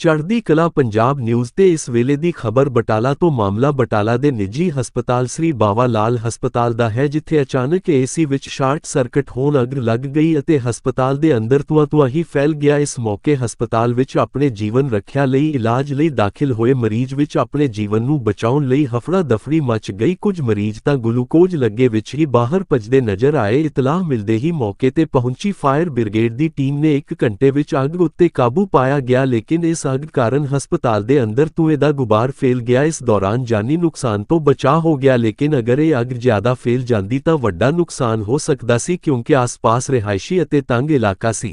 ਚੜ੍ਹਦੀ ਕਲਾ ਪੰਜਾਬ ਨਿਊਜ਼ ਤੇ ਇਸ ਵੇਲੇ ਦੀ ਖਬਰ ਬਟਾਲਾ ਤੋਂ ਮਾਮਲਾ ਬਟਾਲਾ ਦੇ ਨਿੱਜੀ ਹਸਪਤਾਲ ਸ੍ਰੀ ਬਾਵਾ ਲਾਲ ਹਸਪਤਾਲ ਦਾ ਹੈ, ਜਿੱਥੇ ਅਚਾਨਕ ਏਸੀ ਵਿੱਚ ਸ਼ਾਰਟ ਸਰਕਟ ਹੋਣ ਅੱਗ ਲੱਗ ਗਈ ਅਤੇ ਹਸਪਤਾਲ ਦੇ ਅੰਦਰ ਧੂੰਆਂ ਧੂੰਆਂ ਹੀ ਫੈਲ ਗਿਆ। ਇਸ ਮੌਕੇ ਹਸਪਤਾਲ ਵਿੱਚ ਆਪਣੇ ਜੀਵਨ ਰੱਖਿਆ ਲਈ, ਇਲਾਜ ਲਈ ਦਾਖਲ ਹੋਏ ਮਰੀਜ਼ ਵਿੱਚ ਆਪਣੇ ਜੀਵਨ ਨੂੰ ਬਚਾਉਣ ਲਈ ਹਫੜਾ ਦਫੜੀ ਮਚ ਗਈ। ਕੁਝ ਮਰੀਜ਼ ਤਾਂ ਗਲੂਕੋਜ਼ ਲੱਗੇ ਵਿੱਚ ਹੀ ਬਾਹਰ ਭੱਜਦੇ ਨਜ਼ਰ ਆਏ। ਇਤਲਾਹ ਮਿਲਦੇ ਹੀ ਮੌਕੇ ਤੇ ਪਹੁੰਚੀ ਫਾਇਰ ਬ੍ਰਿਗੇਡ ਦੀ ਟੀਮ ਨੇ 1 ਘੰਟੇ ਵਿੱਚ ਅੱਗ ਉੱਤੇ ਕਾਬੂ ਪਾਇਆ ਗਿਆ, ਲੇਕਿਨ ਇਸ ਅੱਗ ਕਾਰਨ ਹਸਪਤਾਲ ਦੇ ਅੰਦਰ ਧੂਏ ਦਾ ਗੁਬਾਰ ਫੈਲ ਗਿਆ। ਇਸ ਦੌਰਾਨ ਜਾਨੀ ਨੁਕਸਾਨ ਤੋਂ ਬਚਾਅ ਹੋ ਗਿਆ, ਲੇਕਿਨ ਅਗਰ ਇਹ ਅੱਗ ਜ਼ਿਆਦਾ ਫੈਲ ਜਾਂਦੀ ਤਾਂ ਵੱਡਾ ਨੁਕਸਾਨ ਹੋ ਸਕਦਾ ਸੀ ਕਿਉਂਕਿ ਆਸ-ਪਾਸ ਰਿਹਾਇਸ਼ੀ ਅਤੇ ਤੰਗ ਇਲਾਕਾ ਸੀ।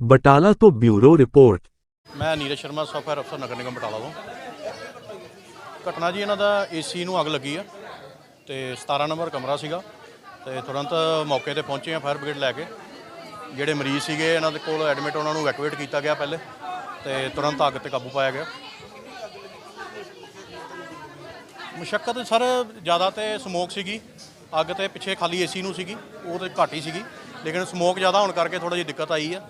ਬਟਾਲਾ ਤੋਂ ਬਿਊਰੋ ਰਿਪੋਰਟ। ਮੈਂ ਨੀਰਜ ਸ਼ਰਮਾ ਸੌਫਟਵੇਅਰ ਅਫਸਰ ਨਗਰ ਨਿਗਮ ਬਟਾਲਾ ਤੋਂ। ਘਟਨਾ ਜੀ, ਇਹਨਾਂ ਦਾ ਏਸੀ ਨੂੰ ਅੱਗ ਲੱਗੀ ਆ ਤੇ 17 ਨੰਬਰ ਕਮਰਾ ਸੀਗਾ ਤੇ ਤੁਰੰਤ ਮੌਕੇ ਤੇ ਪਹੁੰਚੇ ਆ ਫਾਇਰ ਬ੍ਰਿਗੇਡ ਲੈ ਕੇ। ਜਿਹੜੇ ਮਰੀਜ਼ ਸੀਗੇ, ਇਹਨਾਂ ਦੇ ਕੋਲ ਐਡਮਿਟ ਉਹਨਾਂ ਨੂੰ ਇਵੈਕੂਏਟ ਕੀਤਾ ਗਿਆ ਪਹਿਲੇ। ਤੇ ਤੁਰੰਤ ਅੱਗ ਤੇ ਕਾਬੂ ਪਾਇਆ ਗਿਆ। ਮੁਸ਼ਕਲ ਸਰ ਜ਼ਿਆਦਾ ਤੇ ਸਮੋਕ ਸੀਗੀ। ਅੱਗ ਤੇ ਪਿੱਛੇ ਖਾਲੀ ਏਸੀ ਨੂੰ ਸੀਗੀ, ਉਹ ਤੇ ਘੱਟ ਹੀ ਸੀਗੀ। ਲੇਕਿਨ ਸਮੋਕ ਜ਼ਿਆਦਾ ਹੋਣ ਕਰਕੇ ਥੋੜਾ ਜਿਹੀ ਦਿੱਕਤ ਆਈ ਆ।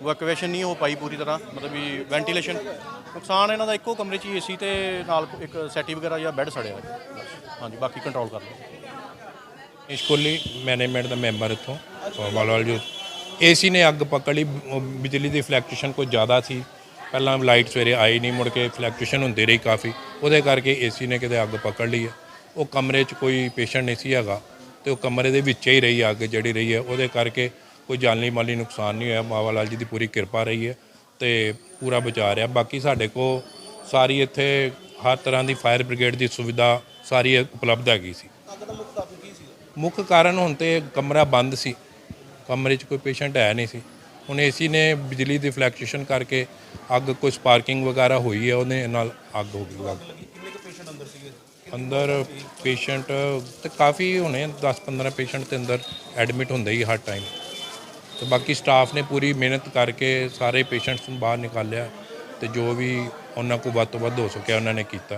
ਇਵੈਕੂਏਸ਼ਨ ਨਹੀਂ ਹੋ ਪਾਈ ਪੂਰੀ ਤਰ੍ਹਾਂ, ਮਤਲਬ ਵੀ ਵੈਂਟੀਲੇਸ਼ਨ ਨੁਕਸਾਨ ਇਹਨਾਂ ਦਾ ਇੱਕੋ ਕਮਰੇ 'ਚ ਹੀ ਏਸੀ ਤੇ ਨਾਲ ਇੱਕ ਸੈਟੀ ਵਗੈਰਾ ਜਾਂ ਬੈੱਡ ਸੜਿਆ ਹਾਂਜੀ, ਬਾਕੀ ਕੰਟਰੋਲ ਕਰ ਲਓ। ਇਸ ਮੈਨੇਜਮੈਂਟ ਦਾ ਮੈਂਬਰ ਇੱਥੋਂ, ਵਾਲਵਾਲ ਜੋ। ਏਸੀ ਨੇ ਅੱਗ ਪਕੜ ਲਈ ਬਿਜਲੀ ਦੀ ਫਲੈਕਚੁਏਸ਼ਨ ਕੋਈ ਜ਼ਿਆਦਾ ਸੀ। ਪਹਿਲਾਂ ਲਾਈਟ ਸਵੇਰੇ ਆਈ ਨਹੀਂ, ਮੁੜ ਕੇ ਫਲੈਕਚੁਏਸ਼ਨ ਹੁੰਦੀ ਰਹੀ ਕਾਫੀ। ਉਹਦੇ ਕਰਕੇ ਏਸੀ ਨੇ ਕਿਤੇ ਅੱਗ ਪਕੜ ਲਈ ਹੈ। ਉਹ ਕਮਰੇ 'ਚ ਕੋਈ ਪੇਸ਼ੈਂਟ ਨਹੀਂ ਸੀ ਹੈਗਾ ਤੇ ਉਹ ਕਮਰੇ ਦੇ ਵਿੱਚ ਹੀ ਰਹੀ ਅੱਗ ਜਿਹੜੀ ਰਹੀ ਹੈ। ਉਹਦੇ ਕਰਕੇ ਕੋਈ ਜਾਨੀ ਮਾਲੀ ਨੁਕਸਾਨ ਨਹੀਂ ਹੋਇਆ। ਮਾਵਾ ਲਾਲ ਜੀ ਦੀ ਪੂਰੀ ਕਿਰਪਾ ਰਹੀ ਹੈ ਤੇ ਪੂਰਾ ਬਚਾ ਰਿਹਾ। ਬਾਕੀ ਸਾਡੇ ਕੋ ਸਾਰੀ ਇੱਥੇ ਹਰ ਤਰ੍ਹਾਂ ਦੀ ਫਾਇਰ ਬ੍ਰਿਗੇਡ ਦੀ ਸੁਵਿਧਾ ਸਾਰੀ ਉਪਲਬਧ ਹੈਗੀ ਸੀ। ਮੁੱਖ ਕਾਰਨ ਹੁਣ ਤੇ ਕਮਰਾ ਬੰਦ ਸੀ। ਕਮਰੇ 'ਚ ਕੋਈ ਪੇਸ਼ੈਂਟ ਹੈ ਨਹੀਂ ਸੀ। ਹੁਣ ਏਸੀ ਨੇ ਬਿਜਲੀ ਦੀ ਫਲੈਕਚੁਏਸ਼ਨ ਕਰਕੇ ਅੱਗ ਕੋਈ ਸਪਾਰਕਿੰਗ ਵਗੈਰਾ ਹੋਈ ਹੈ ਉਹਦੇ ਨਾਲ ਅੱਗ ਹੋ ਗਈ ਲੱਗ ਕਿੰਨੇ ਕੁ ਪੇਸ਼ੈਂਟ ਅੰਦਰ ਸੀਗੇ? ਅੰਦਰ ਪੇਸ਼ੈਂਟ ਤੇ ਕਾਫੀ ਹੋਣੇ 10-15 ਪੇਸ਼ੈਂਟ ਤੇ ਅੰਦਰ ਐਡਮਿਟ ਹੁੰਦੇ ਹੀ ਹਰ ਟਾਈਮ ਤੇ ਬਾਕੀ ਸਟਾਫ ਨੇ ਪੂਰੀ ਮਿਹਨਤ ਕਰਕੇ ਸਾਰੇ ਪੇਸ਼ੈਂਟਸ ਨੂੰ ਬਾਹਰ ਨਿਕਾਲਿਆ ਤੇ ਜੋ ਵੀ ਉਹਨਾਂ ਕੋਲ ਵੱਧ ਤੋਂ ਵੱਧ ਹੋ ਸਕਿਆ ਉਹਨਾਂ ਨੇ ਕੀਤਾ।